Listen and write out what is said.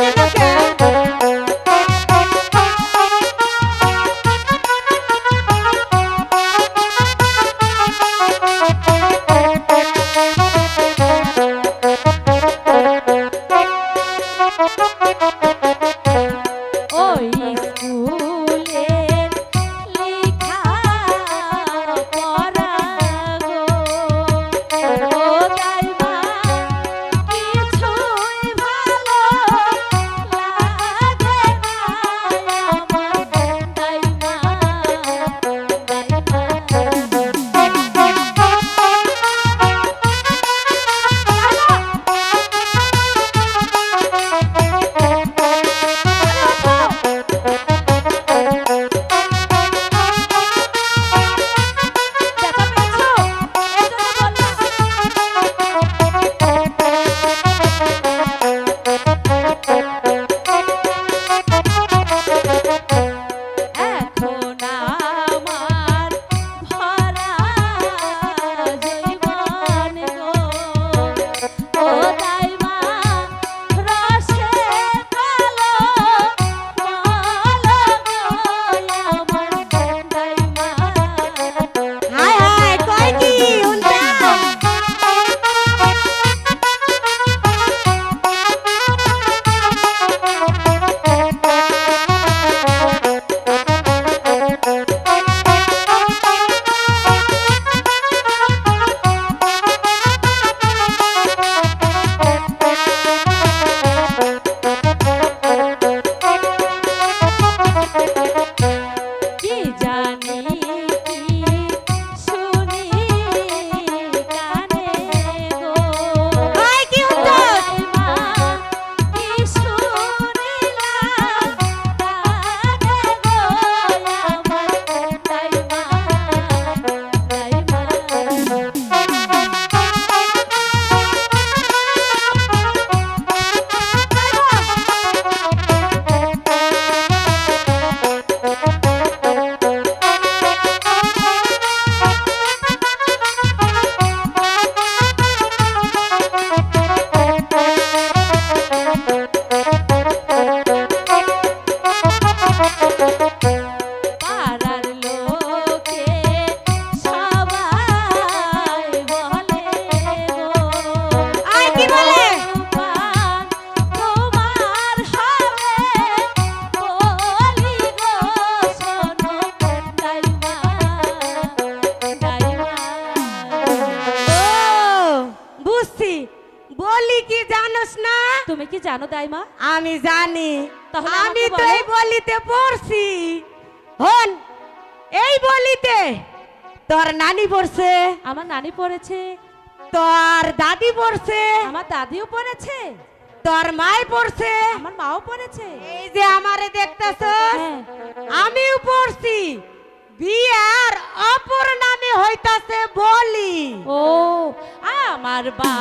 Thank you. বলি কি জানোস না? তুমি কি জানো দাইমা? আমি জানি। তাহলে আমি তো এই বলিতে পড়ছি। হন এই বলিতে। তোর নানি পড়ছে। আমার নানি পড়েছে। তোর দাদি পড়ছে। আমার দাদিও পড়েছে। তোর মাই পড়ছে। আমার মাও পড়েছে। এই যে আমারে দেখতেছ হ্যাঁ। আমিও পড়ছি। বিয়ার অপর নামে হইতাছে বলি। ও আমার বা